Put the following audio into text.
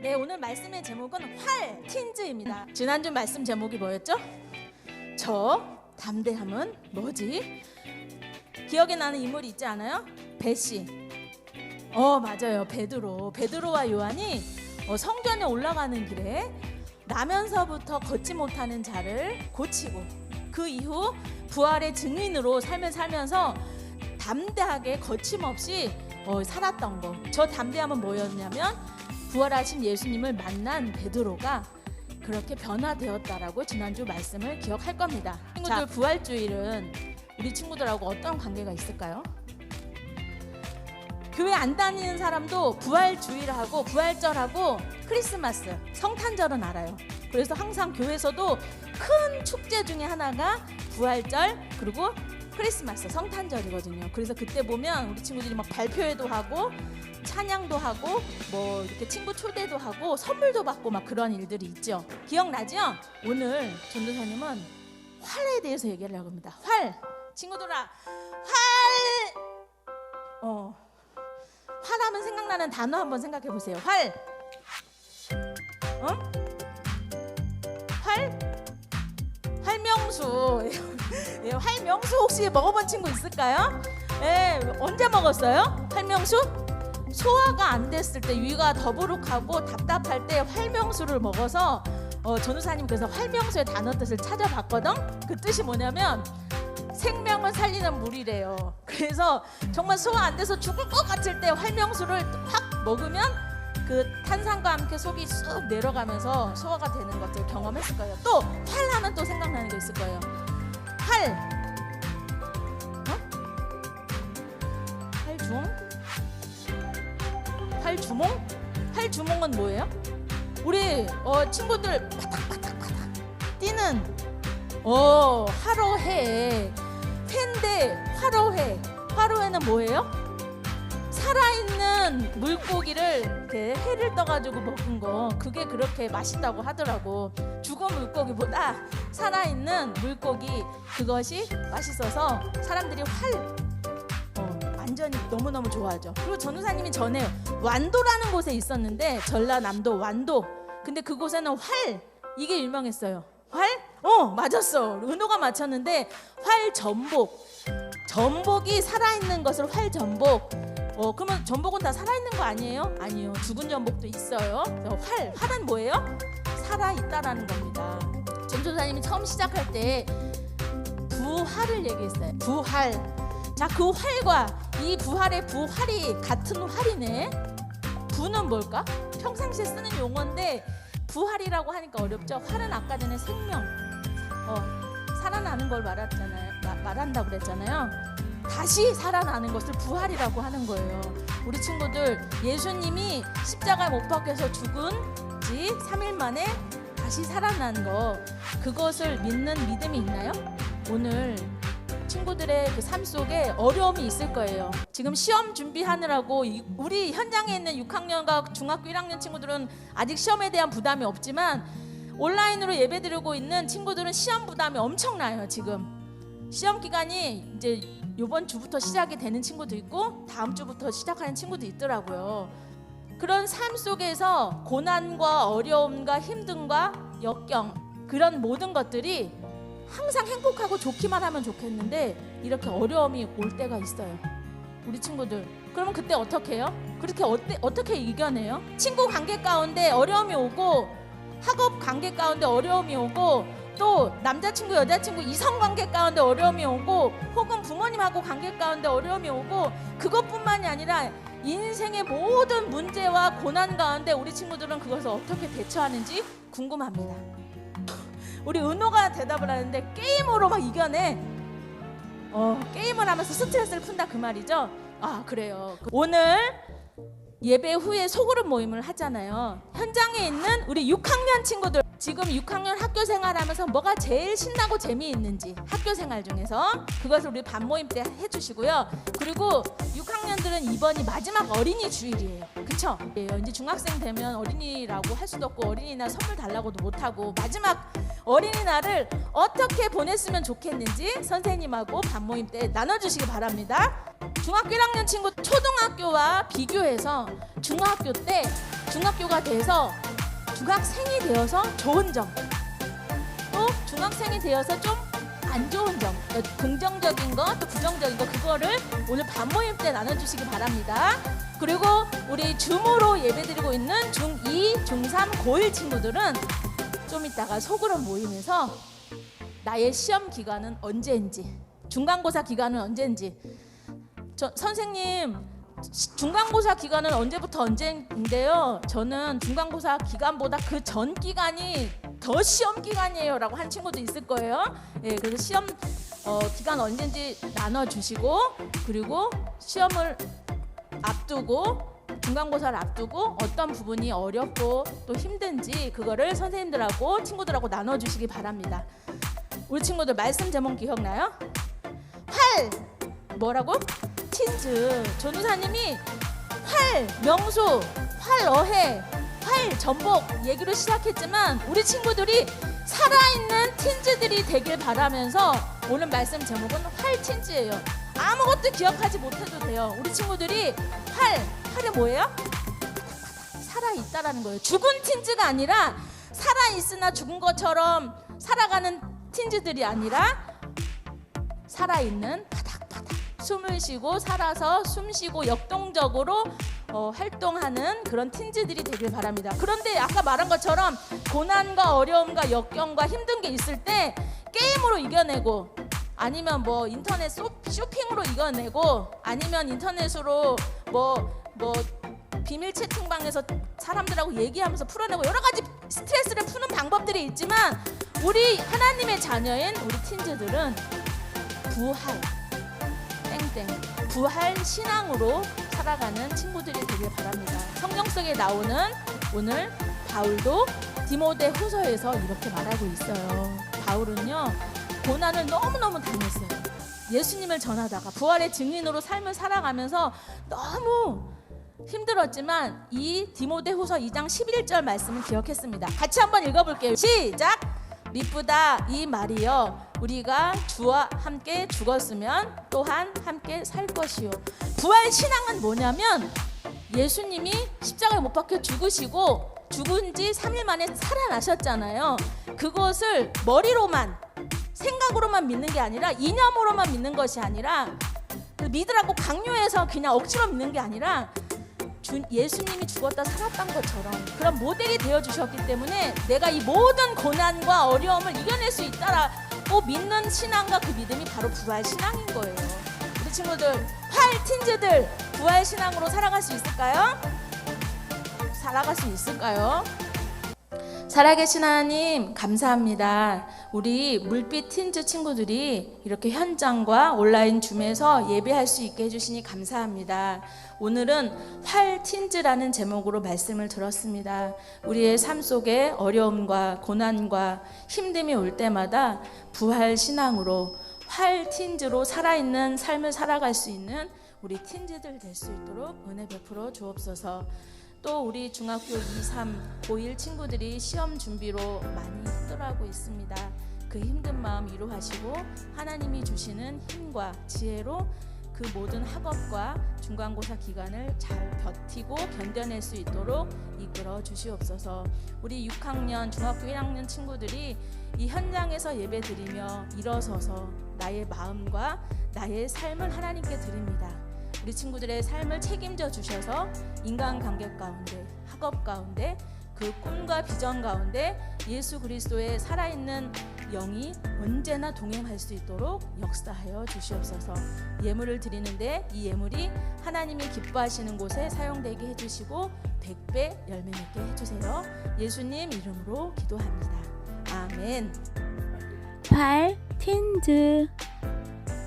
네, 오늘 말씀의 제목은 활 틴즈입니다. 지난주 말씀 제목이 뭐였죠? 저 담대함은 뭐지? 기억에 나는 인물이 있지 않아요? 베시. 어, 맞아요. 베드로. 베드로와 요한이 어, 성전에 올라가는 길에 나면서부터 걷지 못하는 자를 고치고 그 이후 부활의 증인으로 삶을 살면서 담대하게 거침없이 어, 살았던 거. 저 담대함은 뭐였냐면 부활하신 예수님을 만난 베드로가 그렇게 변화되었다라고 지난주 말씀을 기억할 겁니다. 친구들 부활주일은 우리 친구들하고 어떤 관계가 있을까요? 교회 안 다니는 사람도 부활주일하고 부활절하고 크리스마스, 성탄절은 알아요. 그래서 항상 교회에서도 큰 축제 중에 하나가 부활절 그리고 크리스마스, 성탄절이거든요. 그래서 그때 보면 우리 친구들이 막 발표회도 하고 찬양도 하고 뭐 이렇게 친구 초대도 하고 선물도 받고 막 그런 일들이 있죠. 기억나죠? 오늘 전도사님은 활에 대해서 얘기를 하려고 합니다. 활. 친구들아, 활. 어. 활하면 생각나는 단어 한번 생각해 보세요. 활. 어? 활? 활명수. 예, 활명수 혹시 먹어본 친구 있을까요? 예, 언제 먹었어요? 활명수? 소화가 안 됐을 때 위가 더부룩하고 답답할 때 활명수를 먹어서 어, 전우사님 그래서 활명수의 단어 뜻을 찾아봤거든. 그 뜻이 뭐냐면 생명을 살리는 물이래요. 그래서 정말 소화 안 돼서 죽을 것 같을 때 활명수를 확 먹으면 그 탄산과 함께 속이 쑥 내려가면서 소화가 되는 것을 경험했을 거예요. 또 활하면 또 생각나는 게 있을 거예요. 활. 주몽은 뭐예요? 우리 어, 친구들 파닥파닥파닥 뛰는 어 화로회 회인데 화로회 화로회는 뭐예요? 살아있는 물고기를 이렇게 회를 떠가지고 먹은 거 그게 그렇게 맛있다고 하더라고 죽은 물고기보다 살아있는 물고기 그것이 맛있어서 사람들이 활 어, 완전히 너무너무 좋아하죠. 그리고 전우사님이 전에 완도라는 곳에 있었는데 전라남도 완도. 근데 그곳에는 활 이게 유명했어요. 활? 어 맞았어. 은호가 맞췄는데 활 전복. 전복이 살아있는 것을 활 전복. 어 그러면 전복은 다 살아있는 거 아니에요? 아니요. 죽은 전복도 있어요. 활 활은 뭐예요? 살아있다라는 겁니다. 전조사님이 처음 시작할 때 부활을 얘기했어요. 부활 자 그 활과 이 부활의 부활이 같은 활이네 부는 뭘까? 평상시에 쓰는 용어인데 부활이라고 하니까 어렵죠. 활은 아까 전에 생명, 어, 살아나는 걸 말했잖아요. 마- 말한다고 그랬잖아요. 다시 살아나는 것을 부활이라고 하는 거예요. 우리 친구들 예수님이 십자가에 못 박혀서 죽은 지 3일 만에 다시 살아난 거 그것을 믿는 믿음이 있나요? 오늘 친구들의 그 삶 속에 어려움이 있을 거예요. 지금 시험 준비하느라고 이- 우리 현장에 있는 6학년과 중학교 1학년 친구들은 아직 시험에 대한 부담이 없지만 온라인으로 예배드리고 있는 친구들은 시험 부담이 엄청나요, 지금. 시험 기간이 이제 이번 주부터 시작이 되는 친구도 있고 다음 주부터 시작하는 친구도 있더라고요. 그런 삶 속에서 고난과 어려움과 힘듦과 역경 그런 모든 것들이 항상 행복하고 좋기만 하면 좋겠는데 이렇게 어려움이 올 때가 있어요. 우리 친구들. 그러면 그때 어떻게 해요? 그렇게 어때, 어떻게 이겨내요? 친구 관계 가운데 어려움이 오고 학업 관계 가운데 어려움이 오고 또 남자친구 여자친구 이성 관계 가운데 어려움이 오고 혹은 부모님하고 관계 가운데 어려움이 오고 그것뿐만이 아니라 인생의 모든 문제와 고난 가운데 우리 친구들은 그것을 어떻게 대처하는지 궁금합니다. 우리 은호가 대답을 하는데 게임으로 막 이겨내. 어, 게임을 하면서 스트레스를 푼다 그 말이죠. 아, 그래요. 오늘 예배 후에 소그룹 모임을 하잖아요. 현장에 있는 우리 6학년 친구들 지금 6학년 학교 생활하면서 뭐가 제일 신나고 재미있는지 학교 생활 중에서 그것을 우리 반 모임 때 해주시고요. 그리고 6학년들은 이번이 마지막 어린이 주일이에요. 그쵸? 예, 이제 중학생 되면 어린이라고 할 수도 없고 어린이날 선물 달라고도 못하고 마지막 어린이날을 어떻게 보냈으면 좋겠는지 선생님하고 반 모임 때 나눠주시기 바랍니다. 중학교 1학년 친구 초등학교와 비교해서 중학교 때 중학교가 돼서 중학생이 되어서 좋은 점, 또 중학생이 되어서 좀 안 좋은 점, 그러니까 긍정적인 거, 또 부정적인 거 그거를 오늘 반모임 때 나눠주시기 바랍니다. 그리고 우리 줌으로 예배드리고 있는 중2, 중3, 고1 친구들은 좀 이따가 소그룹 모임에서 나의 시험 기간은 언제인지, 중간고사 기간은 언제인지, 저 선생님 시- 중간고사 기간은 언제부터 언제인데요? 저는 중간고사 기간보다 그 전 기간이 더 시험 기간이에요라고 한 친구도 있을 거예요. 예, 그래서 시험 어, 기간 언제인지 나눠 주시고 그리고 시험을 앞두고 중간고사를 앞두고 어떤 부분이 어렵고 또 힘든지 그거를 선생님들하고 친구들하고 나눠 주시기 바랍니다. 우리 친구들 말씀 제목 기억나요? 활 뭐라고? 친즈 전우사님이 활 명소 활 어해 활 전복 얘기로 시작했지만 우리 친구들이 살아있는 틴즈들이 되길 바라면서 오늘 말씀 제목은 활 틴즈예요. 아무것도 기억하지 못해도 돼요. 우리 친구들이 활 활이 뭐예요? 살아있다라는 거예요. 죽은 틴즈가 아니라 살아있으나 죽은 것처럼 살아가는 틴즈들이 아니라 살아있는 바닥바닥 숨을 쉬고 살아서 숨 쉬고 역동적으로 어, 활동하는 그런 틴즈들이 되길 바랍니다. 그런데 아까 말한 것처럼 고난과 어려움과 역경과 힘든 게 있을 때 게임으로 이겨내고 아니면 뭐 인터넷 쇼, 쇼핑으로 이겨내고 아니면 인터넷으로 뭐뭐 비밀 채팅방에서 사람들하고 얘기하면서 풀어내고 여러 가지 스트레스를 푸는 방법들이 있지만 우리 하나님의 자녀인 우리 틴즈들은 부활 땡땡 부활 신앙으로 살아가는 친구들이 되길 바랍니다. 성경 속에 나오는 오늘 바울도 디모데 후서에서 이렇게 말하고 있어요. 바울은요 고난을 너무너무 당했어요. 예수님을 전하다가 부활의 증인으로 삶을 살아가면서 너무 힘들었지만 이 디모데 후서 2장 11절 말씀을 기억했습니다. 같이 한번 읽어볼게요. 시작. 미쁘다 이 말이여 우리가 주와 함께 죽었으면 또한 함께 살 것이요. 부활 신앙은 뭐냐면 예수님이 십자가에 못 박혀 죽으시고 죽은 지 3일 만에 살아나셨잖아요. 그것을 머리로만 생각으로만 믿는 게 아니라 이념으로만 믿는 것이 아니라 그 믿으라고 강요해서 그냥 억지로 믿는 게 아니라 주, 예수님이 죽었다 살았던 것처럼 그런 모델이 되어 주셨기 때문에 내가 이 모든 고난과 어려움을 이겨낼 수 있다라고 믿는 신앙과 그 믿음이 바로 부활 신앙인 거예요. 우리 친구들 활 틴즈들 부활 신앙으로 살아갈 수 있을까요? 살아갈 수 있을까요? 살아계신 하나님 감사합니다. 우리 물빛 틴즈 친구들이 이렇게 현장과 온라인 줌에서 예배할 수 있게 해주시니 감사합니다. 오늘은 활 틴즈라는 제목으로 말씀을 들었습니다. 우리의 삶 속에 어려움과 고난과 힘듦이 올 때마다 부활 신앙으로 활 틴즈로 살아있는 삶을 살아갈 수 있는 우리 틴즈들 될 수 있도록 은혜 베풀어 주옵소서. 또 우리 중학교 2, 3, 고1 친구들이 시험 준비로 많이 힘들어하고 있습니다. 그 힘든 마음 위로하시고 하나님이 주시는 힘과 지혜로 그 모든 학업과 중간고사 기간을 잘 버티고 견뎌낼 수 있도록 이끌어 주시옵소서. 우리 6학년 중학교 1학년 친구들이 이 현장에서 예배드리며 일어서서 나의 마음과 나의 삶을 하나님께 드립니다. 우리 친구들의 삶을 책임져 주셔서 인간관계 가운데 학업 가운데 그 꿈과 비전 가운데 예수 그리스도의 살아있는 영이 언제나 동행할 수 있도록 역사하여 주시옵소서. 예물을 드리는데 이 예물이 하나님이 기뻐하시는 곳에 사용되게 해주시고 백배 열매 맺게 해주세요. 예수님 이름으로 기도합니다. 아멘. 발 틴즈